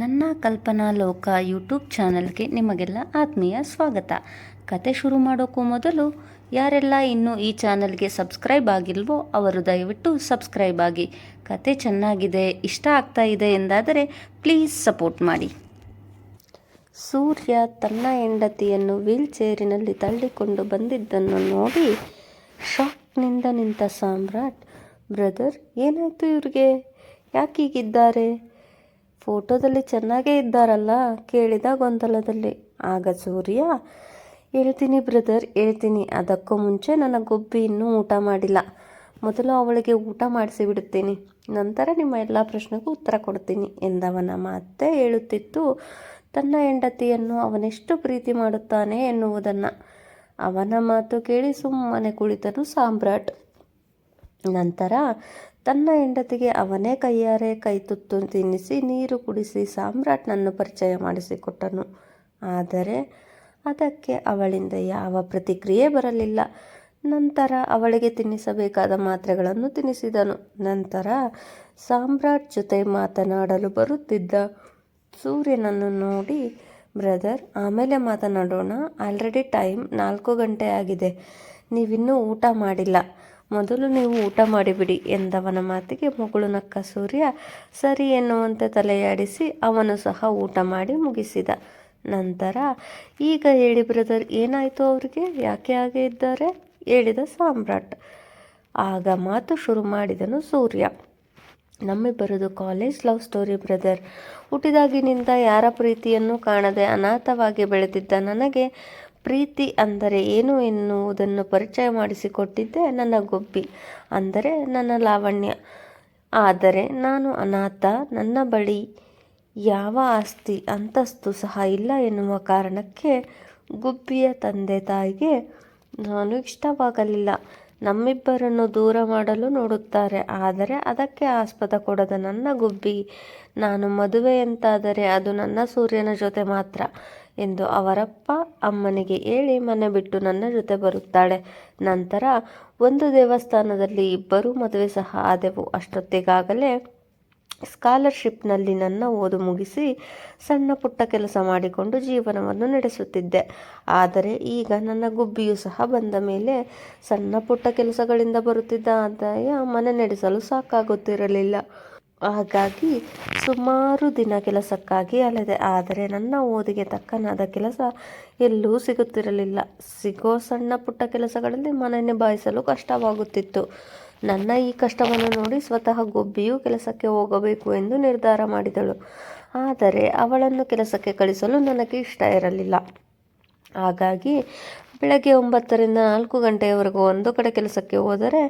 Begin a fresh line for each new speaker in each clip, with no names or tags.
ನನ್ನ ಕಲ್ಪನಾ ಲೋಕ ಯೂಟ್ಯೂಬ್ ಚಾನಲ್ಗೆ ನಿಮಗೆಲ್ಲ ಆತ್ಮೀಯ ಸ್ವಾಗತ. ಕತೆ ಶುರು ಮಾಡೋಕ್ಕೂ ಮೊದಲು, ಯಾರೆಲ್ಲ ಇನ್ನೂ ಈ ಚಾನಲ್ಗೆ ಸಬ್ಸ್ಕ್ರೈಬ್ ಆಗಿಲ್ವೋ ಅವರು ದಯವಿಟ್ಟು ಸಬ್ಸ್ಕ್ರೈಬ್ ಆಗಿ. ಕತೆ ಚೆನ್ನಾಗಿದೆ, ಇಷ್ಟ ಆಗ್ತಾ ಇದೆ ಎಂದಾದರೆ ಪ್ಲೀಸ್ ಸಪೋರ್ಟ್ ಮಾಡಿ. ಸೂರ್ಯ ತನ್ನ ಹೆಂಡತಿಯನ್ನು ವೀಲ್ ಚೇರಿನಲ್ಲಿ ತಳ್ಳಿಕೊಂಡು ಬಂದಿದ್ದನ್ನು ನೋಡಿ ಶಾಕ್ನಿಂದ ನಿಂತ ಸಾಮ್ರಾಟ್, ಬ್ರದರ್, ಏನಾಯಿತು ಇವ್ರಿಗೆ? ಯಾಕೆ ಹೀಗಿದ್ದಾರೆ? ಫೋಟೋದಲ್ಲಿ ಚೆನ್ನಾಗೇ ಇದ್ದಾರಲ್ಲ? ಕೇಳಿದ ಗೊಂದಲದಲ್ಲಿ. ಆಗ ಸೂರ್ಯ, ಹೇಳ್ತೀನಿ ಬ್ರದರ್, ಹೇಳ್ತೀನಿ. ಅದಕ್ಕೂ ಮುಂಚೆ ನನ್ನ ಗೊಬ್ಬಿ ಇನ್ನೂ ಊಟ ಮಾಡಿಲ್ಲ. ಮೊದಲು ಅವಳಿಗೆ ಊಟ ಮಾಡಿಸಿ ಬಿಡುತ್ತೀನಿ. ನಂತರ ನಿಮ್ಮ ಎಲ್ಲ ಪ್ರಶ್ನೆಗೂ ಉತ್ತರ ಕೊಡ್ತೀನಿ ಎಂದವನ ಮಾತೆ ಹೇಳುತ್ತಿತ್ತು. ತನ್ನ ಹೆಂಡತಿಯನ್ನು ಅವನೆಷ್ಟು ಪ್ರೀತಿ ಮಾಡುತ್ತಾನೆ ಎನ್ನುವುದನ್ನು. ಅವನ ಮಾತು ಕೇಳಿ ಸುಮ್ಮನೆ ಕುಳಿತನು ಸಾಮ್ರಾಟ್. ನಂತರ ತನ್ನ ಹೆಂಡತಿಗೆ ಅವನೇ ಕೈಯಾರೆ ಕೈ ತುತ್ತು ತಿನ್ನಿಸಿ ನೀರು ಕುಡಿಸಿ ಸಾಮ್ರಾಟ್ನನ್ನು ಪರಿಚಯ ಮಾಡಿಸಿಕೊಟ್ಟನು. ಆದರೆ ಅದಕ್ಕೆ ಅವಳಿಂದ ಯಾವ ಪ್ರತಿಕ್ರಿಯೆ ಬರಲಿಲ್ಲ. ನಂತರ ಅವಳಿಗೆ ತಿನ್ನಿಸಬೇಕಾದ ಮಾತ್ರೆಗಳನ್ನು ತಿನ್ನಿಸಿದನು. ನಂತರ ಸಾಮ್ರಾಟ್ ಜೊತೆ ಮಾತನಾಡಲು ಬರುತ್ತಿದ್ದ ಸೂರ್ಯನನ್ನು ನೋಡಿ, ಬ್ರದರ್, ಆಮೇಲೆ ಮಾತನಾಡೋಣ. ಆಲ್ರೆಡಿ ಟೈಮ್ ನಾಲ್ಕು ಗಂಟೆ ಆಗಿದೆ. ನೀವಿನ್ನೂ ಊಟ ಮಾಡಿಲ್ಲ. ಮೊದಲು ನೀವು ಊಟ ಮಾಡಿಬಿಡಿ ಎಂದವನ ಮಾತಿಗೆ ಮಗಳು ನಕ್ಕ ಸೂರ್ಯ ಸರಿ ಎನ್ನುವಂತೆ ತಲೆಯಾಡಿಸಿ ಅವನು ಸಹ ಊಟ ಮಾಡಿ ಮುಗಿಸಿದ. ನಂತರ, ಈಗ ಹೇಳಿ ಬ್ರದರ್ ಏನಾಯಿತು ಅವರಿಗೆ? ಯಾಕೆ ಹಾಗೆ ಇದ್ದಾರೆ? ಹೇಳಿದ ಸಾಮ್ರಾಟ್. ಆಗ ಮಾತು ಶುರು ಮಾಡಿದನು ಸೂರ್ಯ. ನಮ್ಮಿಬ್ಬರದು ಕಾಲೇಜ್ ಲವ್ ಸ್ಟೋರಿ ಬ್ರದರ್ ಹುಟ್ಟಿದಾಗಿನಿಂದ ಯಾರ ಪ್ರೀತಿಯನ್ನು ಕಾಣದೆ ಅನಾಥವಾಗಿ ಬೆಳೆದಿದ್ದ ನನಗೆ ಪ್ರೀತಿ ಅಂದರೆ ಏನು ಎನ್ನುವುದನ್ನು ಪರಿಚಯ ಮಾಡಿಸಿಕೊಟ್ಟಿದ್ದೆ ನನ್ನ ಗೊಬ್ಬಿ ಅಂದರೆ ನನ್ನ ಲಾವಣ್ಯ. ಆದರೆ ನಾನು ಅನಾಥ, ನನ್ನ ಬಳಿ ಯಾವ ಆಸ್ತಿ, ಅಂತಸ್ತು ಸಹ ಇಲ್ಲ ಎನ್ನುವ ಕಾರಣಕ್ಕೆ ಗುಬ್ಬಿಯ ತಂದೆ ತಾಯಿಗೆ ನಾನು ಇಷ್ಟವಾಗಲಿಲ್ಲ. ನಮ್ಮಿಬ್ಬರನ್ನು ದೂರ ಮಾಡಲು ನೋಡುತ್ತಾರೆ. ಆದರೆ ಅದಕ್ಕೆ ಆಸ್ಪದ ಕೊಡದ ನನ್ನ ಗುಬ್ಬಿ, ನಾನು ಮದುವೆಯಂತಾದರೆ ಅದು ನನ್ನ ಸೂರ್ಯನ ಜೊತೆ ಮಾತ್ರ. ಎಂದು ಅವರಪ್ಪ ಅಮ್ಮನಿಗೆ ಹೇಳಿ ಮನೆ ಬಿಟ್ಟು ನನ್ನ ಜೊತೆ ಬರುತ್ತಾಳೆ. ನಂತರ ಒಂದು ದೇವಸ್ಥಾನದಲ್ಲಿ ಇಬ್ಬರೂ ಮದುವೆ ಸಹ ಆದೆವು. ಅಷ್ಟೊತ್ತಿಗಾಗಲೇ ಸ್ಕಾಲರ್ಶಿಪ್ನಲ್ಲಿ ನನ್ನ ಓದು ಮುಗಿಸಿ ಸಣ್ಣ ಪುಟ್ಟ ಕೆಲಸ ಮಾಡಿಕೊಂಡು ಜೀವನವನ್ನು ನಡೆಸುತ್ತಿದ್ದೆ. ಆದರೆ ಈಗ ನನ್ನ ಗುಬ್ಬಿಯು ಸಹ ಬಂದ ಮೇಲೆ ಸಣ್ಣ ಪುಟ್ಟ ಕೆಲಸಗಳಿಂದ ಬರುತ್ತಿದ್ದ ಆದಾಯ ಮನೆ ನಡೆಸಲು ಸಾಕಾಗುತ್ತಿರಲಿಲ್ಲ. ಹಾಗಾಗಿ ಸುಮಾರು ದಿನ ಕೆಲಸಕ್ಕಾಗಿ ಅಲೆದೆ ಆದರೆ ನನ್ನ ಓದಿಗೆ ತಕ್ಕನಾದ ಕೆಲಸ ಎಲ್ಲೂ ಸಿಗುತ್ತಿರಲಿಲ್ಲ. ಸಿಗೋ ಸಣ್ಣ ಪುಟ್ಟ ಕೆಲಸಗಳಲ್ಲಿ ಮನೆ ನಿಭಾಯಿಸಲು ಕಷ್ಟವಾಗುತ್ತಿತ್ತು. ನನ್ನ ಈ ಕಷ್ಟವನ್ನು ನೋಡಿ ಸ್ವತಃ ಗೊಬ್ಬಿಯು ಕೆಲಸಕ್ಕೆ ಹೋಗಬೇಕು ಎಂದು ನಿರ್ಧಾರ ಮಾಡಿದಳು. ಆದರೆ ಅವಳನ್ನು ಕೆಲಸಕ್ಕೆ ಕಳಿಸಲು ನನಗೆ ಇಷ್ಟ ಇರಲಿಲ್ಲ. ಹಾಗಾಗಿ ಬೆಳಗ್ಗೆ ಒಂಬತ್ತರಿಂದ ನಾಲ್ಕು ಗಂಟೆಯವರೆಗೂ ಒಂದು ಕಡೆ ಕೆಲಸಕ್ಕೆ ಹೋದರೆ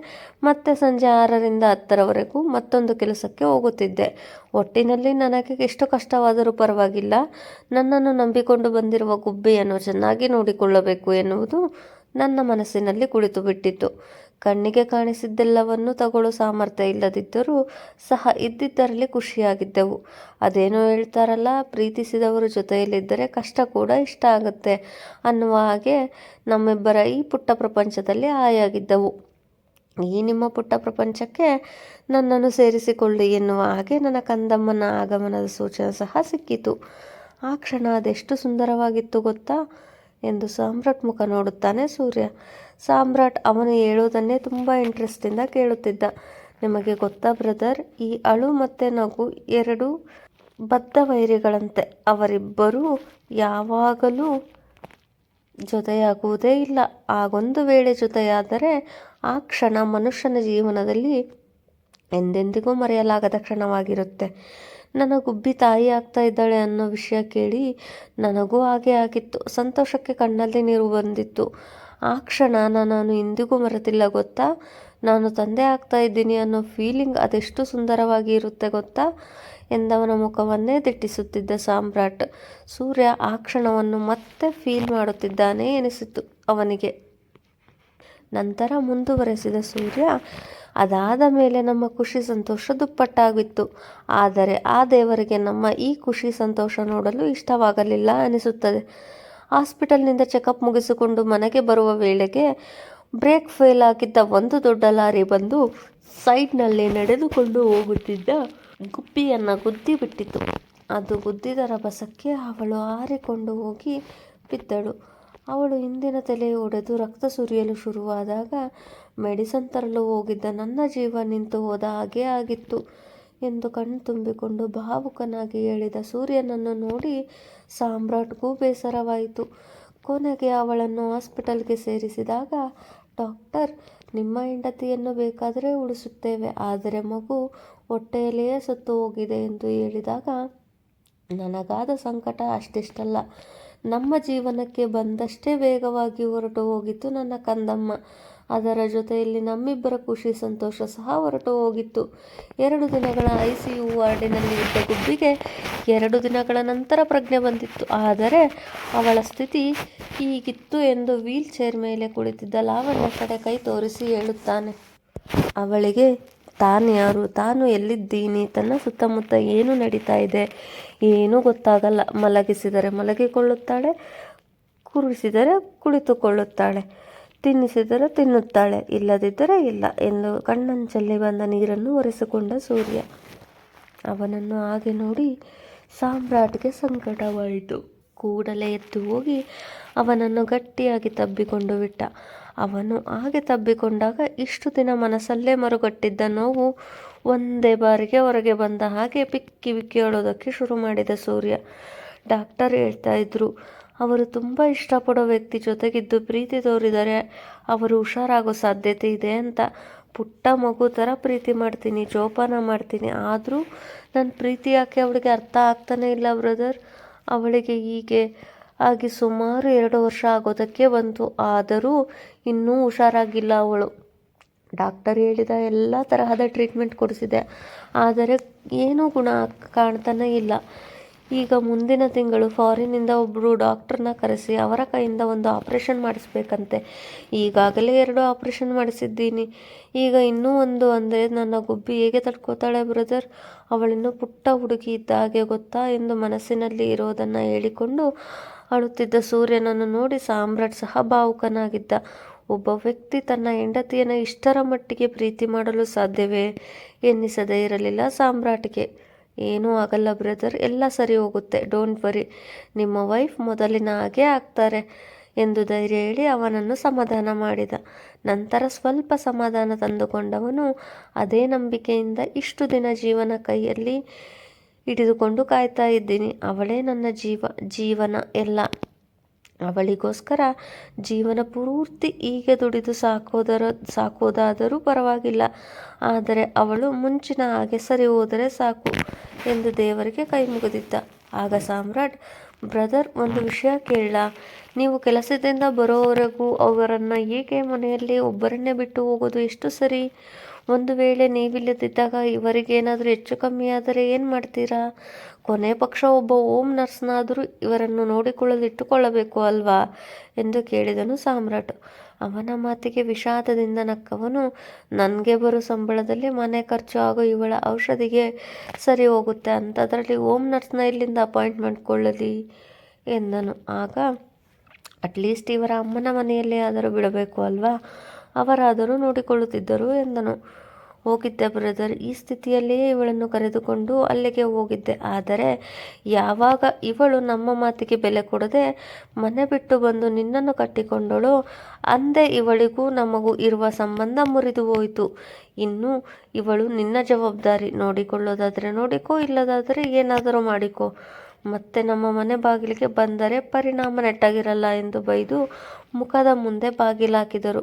ಮತ್ತೆ ಸಂಜೆ ಆರರಿಂದ ಹತ್ತರವರೆಗೂ ಮತ್ತೊಂದು ಕೆಲಸಕ್ಕೆ ಹೋಗುತ್ತಿದ್ದೆ. ಒಟ್ಟಿನಲ್ಲಿ ನನಗೆ ಎಷ್ಟು ಕಷ್ಟವಾದರೂ ಪರವಾಗಿಲ್ಲ. ನನ್ನನ್ನು ನಂಬಿಕೊಂಡು ಬಂದಿರುವ ಗುಬ್ಬಿಯನ್ನು ಚೆನ್ನಾಗಿ ನೋಡಿಕೊಳ್ಳಬೇಕು ಎನ್ನುವುದು ನನ್ನ ಮನಸ್ಸಿನಲ್ಲಿ ಕುಳಿತು ಬಿಟ್ಟಿತ್ತು ಕಣ್ಣಿಗೆ ಕಾಣಿಸಿದ್ದೆಲ್ಲವನ್ನೂ ತಗೊಳ್ಳೋ ಸಾಮರ್ಥ್ಯ ಇಲ್ಲದಿದ್ದರೂ ಸಹ ಇದ್ದಿದ್ದರಲ್ಲಿ ಖುಷಿಯಾಗಿದ್ದೆವು. ಅದೇನೋ ಹೇಳ್ತಾರಲ್ಲ, ಪ್ರೀತಿಸಿದವರು ಜೊತೆಯಲ್ಲಿದ್ದರೆ ಕಷ್ಟ ಕೂಡ ಇಷ್ಟ ಆಗುತ್ತೆ ಅನ್ನುವ ಹಾಗೆ ನಮ್ಮಿಬ್ಬರ ಈ ಪುಟ್ಟ ಪ್ರಪಂಚದಲ್ಲಿ ಆಯಾಗಿದ್ದವು ಈ ನಿಮ್ಮ ಪುಟ್ಟ ಪ್ರಪಂಚಕ್ಕೆ ನನ್ನನ್ನು ಸೇರಿಸಿಕೊಳ್ಳಿ ಎನ್ನುವ ಹಾಗೆ ನನ್ನ ಕಂದಮ್ಮನ ಆಗಮನದ ಸೂಚನೆ ಸಹ ಸಿಕ್ಕಿತು. ಆ ಕ್ಷಣ ಅದೆಷ್ಟು ಸುಂದರವಾಗಿತ್ತು ಗೊತ್ತಾ? ಎಂದು ಸಾಮ್ರಾಟ್ ಮುಖ ನೋಡುತ್ತಾನೆ ಸೂರ್ಯ. ಸಾಮ್ರಾಟ್ ಅವನು ಹೇಳುವುದನ್ನೇ ತುಂಬ ಇಂಟ್ರೆಸ್ಟಿಂದ ಕೇಳುತ್ತಿದ್ದ. ನಿಮಗೆ ಗೊತ್ತಾ, ಬ್ರದರ್? ಈ ಅಳು ಮತ್ತು ನಗು ಎರಡು ಬದ್ಧ ವೈರಿಗಳಂತೆ. ಅವರಿಬ್ಬರೂ ಯಾವಾಗಲೂ ಜೊತೆಯಾಗುವುದೇ ಇಲ್ಲ. ಆಗೊಂದು ವೇಳೆ ಜೊತೆಯಾದರೆ ಆ ಕ್ಷಣ ಮನುಷ್ಯನ ಜೀವನದಲ್ಲಿ ಎಂದೆಂದಿಗೂ ಮರೆಯಲಾಗದ ಕ್ಷಣವಾಗಿರುತ್ತೆ. ನನ್ನ ಗುಬ್ಬಿ ತಾಯಿ ಆಗ್ತಾ ಇದ್ದಾಳೆ ಅನ್ನೋ ವಿಷಯ ಕೇಳಿ ನನಗೂ ಹಾಗೆ ಆಗಿತ್ತು. ಸಂತೋಷಕ್ಕೆ ಕಣ್ಣಲ್ಲಿ ನೀರು ಬಂದಿತ್ತು. ಆ ಕ್ಷಣ ನಾನು ಇಂದಿಗೂ ಮರೆತಿಲ್ಲ ಗೊತ್ತಾ? ನಾನು ತಂದೆ ಆಗ್ತಾ ಇದ್ದೀನಿ ಅನ್ನೋ ಫೀಲಿಂಗ್ ಅದೆಷ್ಟು ಸುಂದರವಾಗಿ ಇರುತ್ತೆ ಗೊತ್ತಾ? ಎಂದವನ ಮುಖವನ್ನೇ ದಿಟ್ಟಿಸುತ್ತಿದ್ದ ಸಾಮ್ರಾಟ್. ಸೂರ್ಯ ಆ ಕ್ಷಣವನ್ನು ಮತ್ತೆ ಫೀಲ್ ಮಾಡುತ್ತಿದ್ದಾನೆ ಎನಿಸಿತು ಅವನಿಗೆ. ನಂತರ ಮುಂದುವರೆಸಿದ ಸೂರ್ಯ ಅದಾದ ಮೇಲೆ ನಮ್ಮ ಖುಷಿ ಸಂತೋಷ ದುಪ್ಪಟ್ಟಾಗಿತ್ತು. ಆದರೆ ಆ ದೇವರಿಗೆ ನಮ್ಮ ಈ ಖುಷಿ ಸಂತೋಷ ನೋಡಲು ಇಷ್ಟವಾಗಲಿಲ್ಲ ಅನಿಸುತ್ತದೆ. ಹಾಸ್ಪಿಟಲ್ನಿಂದ ಚೆಕಪ್ ಮುಗಿಸಿಕೊಂಡು ಮನೆಗೆ ಬರುವ ವೇಳೆಗೆ ಬ್ರೇಕ್ ಫೇಲ್ ಆಗಿದ್ದ ಒಂದು ದೊಡ್ಡ ಲಾರಿ ಬಂದು ಸೈಡ್ನಲ್ಲಿ ನಡೆದುಕೊಂಡು ಹೋಗುತ್ತಿದ್ದ ಗುಬ್ಬಿಯನ್ನು ಗುದ್ದಿ ಬಿಟ್ಟಿತು ಅದು ಗುದ್ದಿದ ರಭಸಕ್ಕೆ ಅವಳು ಹಾರಿಕೊಂಡು ಹೋಗಿ ಬಿದ್ದಳು. ಅವಳು ಹಿಂದಿನ ತಲೆ ಒಡೆದು ರಕ್ತ ಸುರಿಯಲು ಶುರುವಾದಾಗ ಮೆಡಿಸನ್ ತರಲು ಹೋಗಿದ್ದ ನನ್ನ ಜೀವ ನಿಂತು ಹೋದ ಹಾಗೆ ಆಗಿತ್ತು ಎಂದು ಕಣ್ಣು ತುಂಬಿಕೊಂಡು ಭಾವುಕನಾಗಿ ಹೇಳಿದ ಸೂರ್ಯನನ್ನು ನೋಡಿ ಸಾಮ್ರಾಟ್ಗೂ ಬೇಸರವಾಯಿತು. ಕೊನೆಗೆ ಅವಳನ್ನು ಹಾಸ್ಪಿಟಲ್ಗೆ ಸೇರಿಸಿದಾಗ, ಡಾಕ್ಟರ್, ನಿಮ್ಮ ಹೆಂಡತಿಯನ್ನು ಬೇಕಾದರೆ ಉಳಿಸುತ್ತೇವೆ, ಆದರೆ ಮಗು ಹೊಟ್ಟೆಯಲ್ಲಿಯೇ ಸತ್ತು ಹೋಗಿದೆ ಎಂದು ಹೇಳಿದಾಗ, ನನಗಾದ ಸಂಕಟ ಅಷ್ಟಿಷ್ಟಲ್ಲ. ನಮ್ಮ ಜೀವನಕ್ಕೆ ಬಂದಷ್ಟೇ ವೇಗವಾಗಿ ಹೊರಟು ಹೋಗಿತ್ತು ನನ್ನ ಕಂದಮ್ಮ. ಅದರ ಜೊತೆಯಲ್ಲಿ ನಮ್ಮಿಬ್ಬರ ಖುಷಿ, ಸಂತೋಷ ಸಹ ಹೊರಟು ಹೋಗಿತ್ತು. ಎರಡು ದಿನಗಳ ಐ ಸಿ ಯು ವಾರ್ಡಿನಲ್ಲಿ ಇದ್ದ ಗುಬ್ಬಿಗೆ ಎರಡು ದಿನಗಳ ನಂತರ ಪ್ರಜ್ಞೆ ಬಂದಿತ್ತು. ಆದರೆ ಅವಳ ಸ್ಥಿತಿ ಹೀಗಿತ್ತು ಎಂದು ವೀಲ್ ಚೇರ್ ಮೇಲೆ ಕುಳಿತಿದ್ದ ಲಾವಣ್ಯ ಕಡೆ ಕೈ ತೋರಿಸಿ ಹೇಳುತ್ತಾನೆ. ಅವಳಿಗೆ ತಾನು ಯಾರು? ತಾನು ಎಲ್ಲಿದ್ದೀನಿ? ತನ್ನ ಸುತ್ತಮುತ್ತ ಏನು ನಡೀತಾ ಇದೆ? ಏನೂ ಗೊತ್ತಾಗಲ್ಲ. ಮಲಗಿಸಿದರೆ ಮಲಗಿಕೊಳ್ಳುತ್ತಾಳೆ ಕೂರಿಸಿದರೆ ಕುಳಿತುಕೊಳ್ಳುತ್ತಾಳೆ, ತಿನ್ನಿಸಿದರೆ ತಿನ್ನುತ್ತಾಳೆ, ಇಲ್ಲದಿದ್ದರೆ ಇಲ್ಲ ಎಂದು ಕಣ್ಣಂಚಲ್ಲಿ ಬಂದ ನೀರನ್ನು ಒರೆಸಿಕೊಂಡ ಸೂರ್ಯ. ಅವನನ್ನು ಹಾಗೆ ನೋಡಿ ಸಾಮ್ರಾಟ್ಗೆ ಸಂಕಟವಾಯಿತು. ಕೂಡಲೇ ಎದ್ದು ಹೋಗಿ ಅವನನ್ನು ಗಟ್ಟಿಯಾಗಿ ತಬ್ಬಿಕೊಂಡು ಬಿಟ್ಟ. ಅವನು ಹಾಗೆ ತಬ್ಬಿಕೊಂಡಾಗ ಇಷ್ಟು ದಿನ ಮನಸ್ಸಲ್ಲೇ ಮರುಗಟ್ಟಿದ್ದ ನೋವು ಒಂದೇ ಬಾರಿಗೆ ಹೊರಗೆ ಬಂದ ಹಾಗೆ ಪಿಕ್ಕಿ ಬಿಕ್ಕಿ ಹೇಳೋದಕ್ಕೆ ಶುರು ಮಾಡಿದ ಸೂರ್ಯ. ಡಾಕ್ಟರ್ ಹೇಳ್ತಾ ಇದ್ರು, ಅವರು ತುಂಬ ಇಷ್ಟಪಡೋ ವ್ಯಕ್ತಿ ಜೊತೆಗಿದ್ದು ಪ್ರೀತಿ ತೋರಿದರೆ ಅವರು ಹುಷಾರಾಗೋ ಸಾಧ್ಯತೆ ಇದೆ ಅಂತ. ಪುಟ್ಟ ಮಗು ಥರ ಪ್ರೀತಿ ಮಾಡ್ತೀನಿ, ಜೋಪಾನ ಮಾಡ್ತೀನಿ. ಆದರೂ ನನ್ನ ಪ್ರೀತಿ ಯಾಕೆ ಅವಳಿಗೆ ಅರ್ಥ ಆಗ್ತಾನೆ ಇಲ್ಲ, ಬ್ರದರ್? ಅವಳಿಗೆ ಹೀಗೆ ಆಗಿ ಸುಮಾರು ಎರಡು ವರ್ಷ ಆಗೋದಕ್ಕೆ ಬಂತು. ಆದರೂ ಇನ್ನೂ ಹುಷಾರಾಗಿಲ್ಲ ಅವಳು. ಡಾಕ್ಟರ್ ಹೇಳಿದ ಎಲ್ಲ ತರಹದ ಟ್ರೀಟ್ಮೆಂಟ್ ಕೊಡಿಸಿದೆ. ಆದರೆ ಏನೂ ಗುಣ ಕಾಣ್ತಾನೇ ಇಲ್ಲ. ಈಗ ಮುಂದಿನ ತಿಂಗಳು ಫಾರಿನಿಂದ ಒಬ್ಬರು ಡಾಕ್ಟ್ರನ್ನ ಕರೆಸಿ ಅವರ ಕೈಯಿಂದ ಒಂದು ಆಪ್ರೇಷನ್ ಮಾಡಿಸ್ಬೇಕಂತೆ. ಈಗಾಗಲೇ ಎರಡು ಆಪ್ರೇಷನ್ ಮಾಡಿಸಿದ್ದೀನಿ. ಈಗ ಇನ್ನೂ ಒಂದು ಅಂದರೆ ನನ್ನ ಗುಬ್ಬಿ ಹೇಗೆ ತಡ್ಕೋತಾಳೆ ಬ್ರದರ್ ಅವಳಿನ್ನೂ ಪುಟ್ಟ ಹುಡುಗಿ ಇದ್ದ ಹಾಗೆ ಗೊತ್ತಾ ಎಂದು ಮನಸ್ಸಿನಲ್ಲಿ ಇರೋದನ್ನು ಹೇಳಿಕೊಂಡು ಅಳುತ್ತಿದ್ದ ಸೂರ್ಯನನ್ನು ನೋಡಿ ಸಾಮ್ರಾಟ್ ಸಹ ಭಾವುಕನಾಗಿದ್ದ ಒಬ್ಬ ವ್ಯಕ್ತಿ ತನ್ನ ಹೆಂಡತಿಯನ್ನು ಇಷ್ಟರ ಮಟ್ಟಿಗೆ ಪ್ರೀತಿ ಮಾಡಲು ಸಾಧ್ಯವೇ ಎನ್ನಿಸದೇ ಇರಲಿಲ್ಲ ಸಾಮ್ರಾಟ್ಗೆ. ಏನೂ ಆಗಲ್ಲ ಬ್ರದರ್, ಎಲ್ಲ ಸರಿ ಹೋಗುತ್ತೆ. ಡೋಂಟ್ ವರಿ, ನಿಮ್ಮ ವೈಫ್ ಮೊದಲಿನ ಹಾಗೆ ಆಗ್ತಾರೆ ಎಂದು ಧೈರ್ಯ ಹೇಳಿ ಅವನನ್ನು ಸಮಾಧಾನ ಮಾಡಿದ. ನಂತರ ಸ್ವಲ್ಪ ಸಮಾಧಾನ ತಂದುಕೊಂಡವನು ಅದೇ ನಂಬಿಕೆಯಿಂದ ಇಷ್ಟು ದಿನ ಜೀವನ ಕೈಯಲ್ಲಿ ಹಿಡಿದುಕೊಂಡು ಕಾಯ್ತಾ ಇದ್ದೀನಿ. ಅವಳೇ ನನ್ನ ಜೀವ, ಜೀವನ ಎಲ್ಲ. ಅವಳಿಗೋಸ್ಕರ ಜೀವನ ಪೂರ್ತಿ ಹೀಗೆ ದುಡಿದು ಸಾಕೋದರ, ಸಾಕೋದಾದರೂ ಪರವಾಗಿಲ್ಲ. ಆದರೆ ಅವಳು ಮುಂಚಿನ ಹಾಗೆ ಸರಿ ಹೋದರೆ ಸಾಕು ಎಂದು ದೇವರಿಗೆ ಕೈ ಮುಗಿದಿದ್ದ. ಆಗ ಸಾಮ್ರಾಟ್, ಬ್ರದರ್, ಒಂದು ವಿಷಯ ಕೇಳ ನೀವು ಕೆಲಸದಿಂದ ಬರೋವರೆಗೂ ಅವರನ್ನು ಹೇಗೆ ಮನೆಯಲ್ಲಿ ಒಬ್ಬರನ್ನೇ ಬಿಟ್ಟು ಹೋಗೋದು? ಎಷ್ಟು ಸರಿ? ಒಂದು ವೇಳೆ ನೀವಿಲ್ಲದಿದ್ದಾಗ ಇವರಿಗೇನಾದರೂ ಹೆಚ್ಚು ಕಮ್ಮಿ ಆದರೆ ಏನು ಮಾಡ್ತೀರಾ? ಕೊನೆ ಪಕ್ಷ ಒಬ್ಬ ಓಮ್ ನರ್ಸ್ನಾದರೂ ಇವರನ್ನು ನೋಡಿಕೊಳ್ಳಲು ಇಟ್ಟುಕೊಳ್ಳಬೇಕು ಅಲ್ವಾ? ಎಂದು ಕೇಳಿದನು ಸಾಮ್ರಾಟ್. ಅವನ ಮಾತಿಗೆ ವಿಷಾದದಿಂದ ನಕ್ಕವನು, ನನಗೆ ಬರೋ ಸಂಬಳದಲ್ಲಿ ಮನೆ ಖರ್ಚು ಹಾಗೂ ಇವಳ ಔಷಧಿಗೆ ಸರಿ ಹೋಗುತ್ತೆ, ಅಂಥದ್ರಲ್ಲಿ ಓಮ್ ನರ್ಸ್ನ ಇಲ್ಲಿಂದ ಅಪಾಯಿಂಟ್ಮೆಂಟ್ ಕೊಳ್ಳಲಿ ಎಂದನು. ಆಗ, ಅಟ್ಲೀಸ್ಟ್ ಇವರ ಅಮ್ಮನ ಮನೆಯಲ್ಲೇ ಆದರೂ ಬಿಡಬೇಕು ಅಲ್ವಾ? ಅವರಾದರೂ ನೋಡಿಕೊಳ್ಳುತ್ತಿದ್ದರು ಎಂದನು. ಹೋಗಿದ್ದೆ ಬ್ರದರ್, ಈ ಸ್ಥಿತಿಯಲ್ಲಿಯೇ ಇವಳನ್ನು ಕರೆದುಕೊಂಡು ಅಲ್ಲಿಗೆ ಹೋಗಿದ್ದೆ. ಆದರೆ ಯಾವಾಗ ಇವಳು ನಮ್ಮ ಮಾತಿಗೆ ಬೆಲೆ ಕೊಡದೆ ಮನೆ ಬಿಟ್ಟು ಬಂದು ನಿನ್ನನ್ನು ಕಟ್ಟಿಕೊಂಡಳು, ಅಂದೇ ಇವಳಿಗೂ ನಮಗೂ ಇರುವ ಸಂಬಂಧ ಮುರಿದು ಹೋಯಿತು. ಇನ್ನು ಇವಳು ನಿನ್ನ ಜವಾಬ್ದಾರಿ ನೋಡಿಕೊಳ್ಳೋದಾದರೆ ನೋಡಿಕೋ, ಇಲ್ಲದಾದರೆ ಏನಾದರೂ ಮಾಡಿಕೋ. ಮತ್ತೆ ನಮ್ಮ ಮನೆ ಬಾಗಿಲಿಗೆ ಬಂದರೆ ಪರಿಣಾಮ ನೆಟ್ಟಗಿರಲ್ಲ ಎಂದು ಬೈದು ಮುಖದ ಮುಂದೆ ಬಾಗಿಲಾಕಿದರು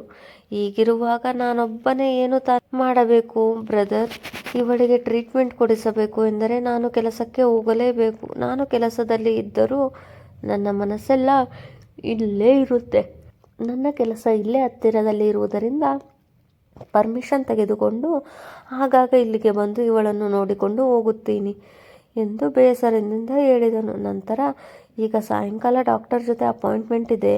ಹೀಗಿರುವಾಗ ನಾನೊಬ್ಬನೇ ಏನು ತ ಮಾಡಬೇಕು? ಬ್ರದರ್, ಇವಳಿಗೆ ಟ್ರೀಟ್ಮೆಂಟ್ ಕೊಡಿಸಬೇಕು ಎಂದರೆ ನಾನು ಕೆಲಸಕ್ಕೆ ಹೋಗಲೇಬೇಕು. ನಾನು ಕೆಲಸದಲ್ಲಿ ಇದ್ದರೂ ನನ್ನ ಮನಸ್ಸೆಲ್ಲ ಇಲ್ಲೇ ಇರುತ್ತೆ. ನನ್ನ ಕೆಲಸ ಇಲ್ಲೇ ಹತ್ತಿರದಲ್ಲಿ ಇರುವುದರಿಂದ ಪರ್ಮಿಷನ್ ತೆಗೆದುಕೊಂಡು ಆಗಾಗ ಇಲ್ಲಿಗೆ ಬಂದು ಇವಳನ್ನು ನೋಡಿಕೊಂಡು ಹೋಗುತ್ತೀನಿ. ಎಂದು ಬೇಸರದಿಂದ ಹೇಳಿದನು. ನಂತರ, ಈಗ ಸಾಯಂಕಾಲ ಡಾಕ್ಟರ್ ಜೊತೆ ಅಪಾಯಿಂಟ್ಮೆಂಟ್ ಇದೆ.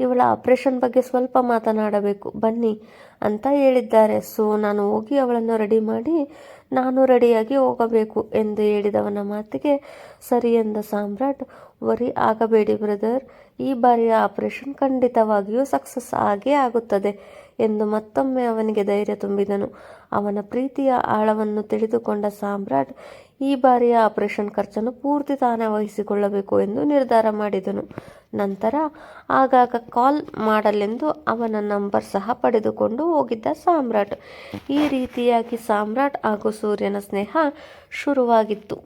ಇವಳ ಆಪ್ರೇಷನ್ ಬಗ್ಗೆ ಸ್ವಲ್ಪ ಮಾತನಾಡಬೇಕು. ಬನ್ನಿ, ಅಂತ ಹೇಳಿದ್ದಾರೆ. ಸೊ, ನಾನು ಹೋಗಿ ಅವಳನ್ನು ರೆಡಿ ಮಾಡಿ ನಾನು ರೆಡಿಯಾಗಿ ಹೋಗಬೇಕು, ಎಂದು ಹೇಳಿದವನ ಮಾತಿಗೆ ಸರಿ ಎಂದ ಸಾಮ್ರಾಟ್, ವರಿ ಆಗಬೇಡಿ ಬ್ರದರ್. ಈ ಬಾರಿಯ ಆಪರೇಷನ್ ಖಂಡಿತವಾಗಿಯೂ ಸಕ್ಸಸ್ ಆಗೇ ಆಗುತ್ತದೆ. ಎಂದು ಮತ್ತೊಮ್ಮೆ ಅವನಿಗೆ ಧೈರ್ಯ ತುಂಬಿದನು. ಅವನ ಪ್ರೀತಿಯ ಆಳವನ್ನು ತಿಳಿದುಕೊಂಡ ಸಾಮ್ರಾಟ್, ಈ ಬಾರಿಯ ಆಪರೇಷನ್ ಖರ್ಚನ್ನು ಪೂರ್ತಿ ತಾನೇ ವಹಿಸಿಕೊಳ್ಳಬೇಕು ಎಂದು ನಿರ್ಧಾರ ಮಾಡಿದನು. ನಂತರ ಆಗಾಗ ಕಾಲ್ ಮಾಡಲೆಂದು ಅವನ ನಂಬರ್ ಸಹ ಪಡೆದುಕೊಂಡು ಹೋಗಿದ್ದ ಸಾಮ್ರಾಟ್. ಈ ರೀತಿಯಾಗಿ ಸಾಮ್ರಾಟ್ ಹಾಗೂ ಸೂರ್ಯನ ಸ್ನೇಹ ಶುರುವಾಗಿತ್ತು.